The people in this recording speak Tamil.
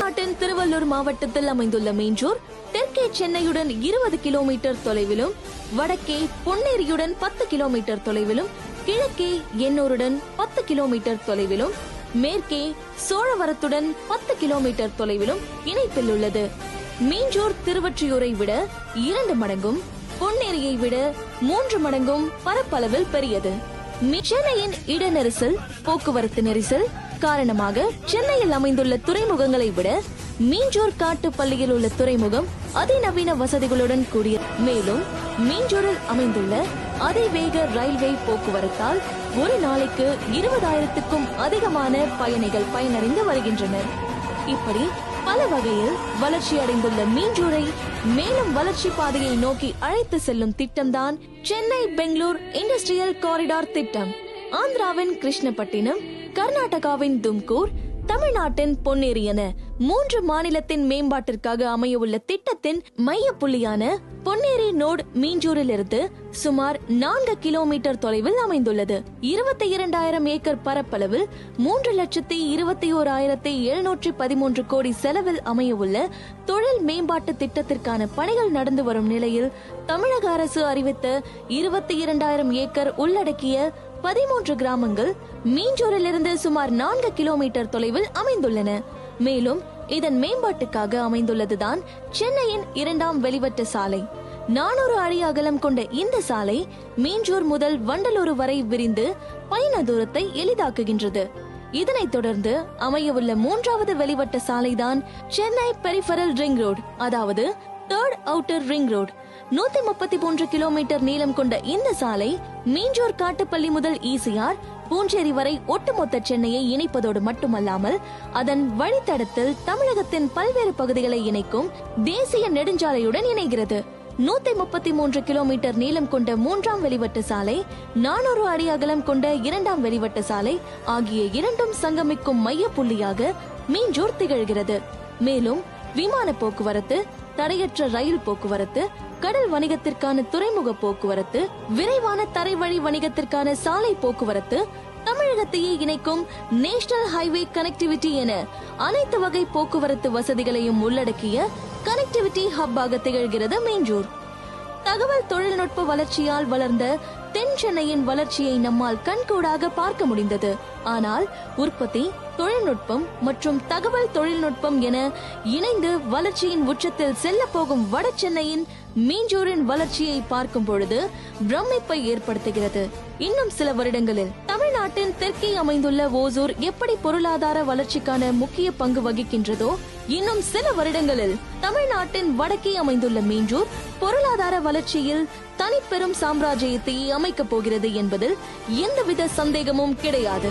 நாட்டின் திருவள்ளூர் மாவட்டத்தில் அமைந்துள்ள மீஞ்சூர் தெற்கே சென்னையுடன் இருபது கிலோமீட்டர் தொலைவிலும் வடக்கே பொன்னேரியுடன் பத்து கிலோமீட்டர் தொலைவிலும் கிழக்கே எண்ணூருடன் பத்து கிலோமீட்டர் தொலைவிலும் மேற்கே சோழவரத்துடன் பத்து கிலோமீட்டர் தொலைவிலும் இணைப்பில் உள்ளது. மீஞ்சூர் திருவற்றியூரை விட இரண்டு மடங்கும் பொன்னேரியை விட மூன்று மடங்கும் பரப்பளவில் பெரியது. சென்னையின் இட நெரிசல் போக்குவரத்து நெரிசல் காரணமாக சென்னையில் அமைந்துள்ள துறைமுகங்களை விட மீஞ்சூர் காட்டுப்பள்ளியில் உள்ள துறைமுகம் அதிநவீன வசதிகளுடன் கூடிய மேலும் மீஞ்சூரில் அமைந்துள்ள அதிவேக ரயில்வே போக்குவரத்தால் ஒரு நாளைக்கு இருபதாயிரத்துக்கும் அதிகமான பயணிகள் பயனடைந்து வருகின்றனர். இப்படி பல வகையில் வளர்ச்சி அடைந்துள்ள மீஞ்சூரை மேலும் வளர்ச்சி பாதையை நோக்கி அழைத்து செல்லும் திட்டம்தான் சென்னை பெங்களூர் இண்டஸ்ட்ரியல் காரிடார் திட்டம். ஆந்திராவின் கிருஷ்ணப்பட்டினம் கர்நாடகாவின் தும்கூர் தமிழ்நாட்டின் பொன்னேரி என மூன்று மாநிலத்தின் மேம்பாட்டிற்காக அமையவுள்ள திட்டத்தின் மைய புள்ளியான பொன்னேரி நோட் மீஞ்சூரிலிருந்து சுமார் நான்கு கிலோமீட்டர் தொலைவில் அமைந்துள்ளது. இருபத்தி இரண்டாயிரம் ஏக்கர் பரப்பளவில் மூன்று லட்சத்தி இருபத்தி ஓராயிரத்தி எழுநூற்றி பதிமூன்று கோடி செலவில் அமையவுள்ள தொழில் மேம்பாட்டு திட்டத்திற்கான பணிகள் நடந்து வரும் நிலையில் தமிழக அரசு அறிவித்த இருபத்தி இரண்டாயிரம் ஏக்கர் உள்ளடக்கிய பதிமூன்று கிராமங்கள் மீஞ்சூரிலிருந்து சுமார் நான்கு கிலோமீட்டர் தொலைவில் அமைந்துள்ளன. மேலும் இதன் மேம்பாட்டுக்காக அமைந்துள்ளதுதான் சென்னையின் இரண்டாம் வெளிவட்ட சாலை. நானூறு அடி அகலம் கொண்ட இந்த சாலை மீஞ்சூர் முதல் வண்டலூர் வரை விரிந்து பயண தூரத்தை எளிதாக்குகின்றது. இதனைத் தொடர்ந்து அமையவுள்ள மூன்றாவது வெளிவட்ட சாலைதான் சென்னை பெரிஃபரல் ரிங் ரோடு அதாவது தேர்ட் அவுட்டர் ரிங் ரோடு நூத்தி முப்பத்தி மூன்று கிலோமீட்டர் நீளம் கொண்ட இந்த சாலை மீஞ்சூர் காட்டுப்பள்ளி முதல் ஈசிஆர் பூஞ்சேரி வரை ஒட்டுமொத்த சென்னையை இணைப்பதோடு மட்டுமல்லாமல் அதன் வழித்தடத்தில் தமிழகத்தின் பல்வேறு பகுதிகளை இணைக்கும் தேசிய நெடுஞ்சாலையுடன் இணைகிறது. நூத்தி முப்பத்தி மூன்று கிலோமீட்டர் நீளம் கொண்ட மூன்றாம் வெளிவட்ட சாலை நானூறு அடி அகலம் கொண்ட இரண்டாம் வெளிவட்ட சாலை ஆகிய இரண்டும் சங்கமிக்கும் மைய புள்ளியாக மீஞ்சூர் திகழ்கிறது. மேலும் விமான போக்குவரத்து தடையற்ற ரயில் போக்குவரத்து கடல் வணிகத்திற்கான துறைமுக போக்குவரத்து விரைவான தரைவழி வணிகத்திற்கான சாலை போக்குவரத்து தமிழகத்தையே இணைக்கும் நேஷனல் ஹைவே கனெக்டிவிட்டி என அனைத்து வகை போக்குவரத்து வசதிகளையும் உள்ளடக்கிய கனெக்டிவிட்டி ஹப்பாக திகழ்கிறது மேஞ்சூர். தகவல் தொழில்நுட்ப வளர்ச்சியால் வளர்ந்த தென் சென்னையின் வளர்ச்சியை நம்மால் கண்கூடாக பார்க்க முடிந்தது. ஆனால் உற்பத்தி தொழில்நுட்பம் மற்றும் தகவல் தொழில்நுட்பம் என இணைந்து வளர்ச்சியின் உச்சத்தில் செல்ல போகும் வட சென்னையின் மீஞ்சூரின் வளர்ச்சியை பார்க்கும் பொழுது பிரமிப்பை ஏற்படுத்துகிறது. இன்னும் சில வருடங்களில் தமிழ்நாட்டின் தெற்கே அமைந்துள்ள ஓசூர் எப்படி பொருளாதார வளர்ச்சிக்கான முக்கிய பங்கு வகிக்கின்றதோ இன்னும் சில வருடங்களில் தமிழ்நாட்டின் வடக்கே அமைந்துள்ள மீஞ்சூர் பொருளாதார வளர்ச்சியில் தனிப்பெரும் சாம்ராஜ்யத்தை அமைக்கப் போகிறது என்பதில் எந்தவித சந்தேகமும் கிடையாது.